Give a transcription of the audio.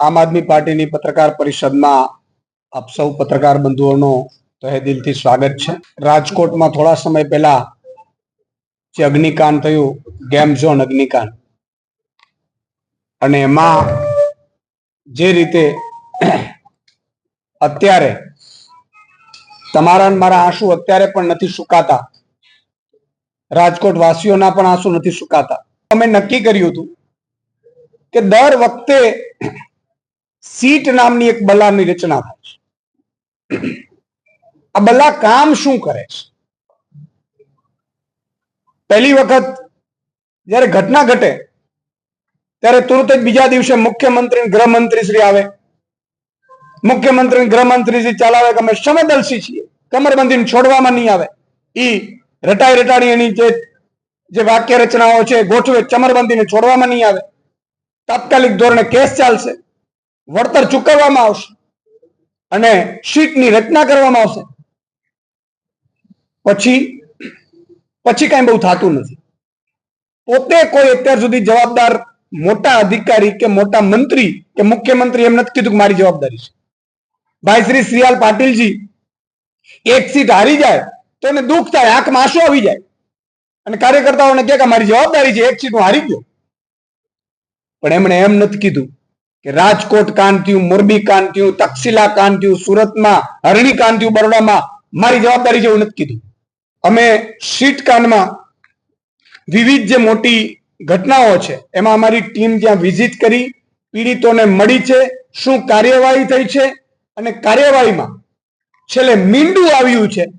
આમ આદમી પાર્ટીની પત્રકાર પરિષદમાં આપ સૌ પત્રકાર બંધુઓનો તહે દિલથી સ્વાગત છે. રાજકોટમાં થોડા સમય પહેલા જે અગ્નિકાંડ થયું, ગેમ ઝોન અગ્નિકાંડ. અને એમાં જે રીતે અત્યારે તમારા મારા આંસુ અત્યારે પણ નથી સુકાતા. રાજકોટ વાસીઓના પણ આંસુ નથી સુકાતા. અમે નક્કી કર્યું હતું કે દર વખતે સીટ નામની એક બલાની રચના થાય છે. આ બલા કામ શું કરે છે? પહેલી વખત જ્યારે ઘટના ઘટે, ત્યારે તુરત જ બીજા દિવસે મુખ્યમંત્રી ગૃહમંત્રી શ્રી આવે. મુખ્યમંત્રી ગૃહમંત્રી શ્રી ચલાવે કે અમે સંવેદનશીલ છીએ. કમરબંધીને છોડવામાં નહીં આવે. ઈ રટાઈ રટાડી એની જે જે વાક્ય રચનાઓ છે એ ગોઠવે ચમરબંધીને છોડવામાં નહીં આવે. તાત્કાલિક ધોરણે કેસ ચાલશે. વળતર ચૂકવવામાં આવશે અને શીટની રચના કરવામાં આવશે. પછી પછી કઈ બહુ થતું નથી. પોતે કોઈ અત્યાર સુધી જવાબદાર મોટા અધિકારી કે મોટા મંત્રી કે મુખ્યમંત્રી એમ નથી કીધું કે મારી જવાબદારી છે. ભાઈ શ્રી શ્રીયાલ પાટીલજી, એક સીટ હારી જાય તો એને દુઃખ થાય, આંખમાં આંસુ આવી જાય. અને કાર્યકર્તાઓને કહે કે મારી જવાબદારી છે, એક સીટ હું હારી ગયો. પણ એમણે એમ નથી કીધું કે રાજકોટ કાંડ થયું મોરબી કાંડ થયું કાંતિયું કાંડ સુરતમાં, હરણી કાંડ બરોડામાં મારી જવાબદારી એવું નથી કીધું. અમે શીટ કાંડમાં વિવિધ જે મોટી ઘટનાઓ છે, એમાં અમારી ટીમ ત્યાં વિઝિટ કરી, પીડિતોને મળી છે, શું કાર્યવાહી થઈ છે અને કાર્યવાહીમાં છેલ્લે મીંડું આવ્યું છે.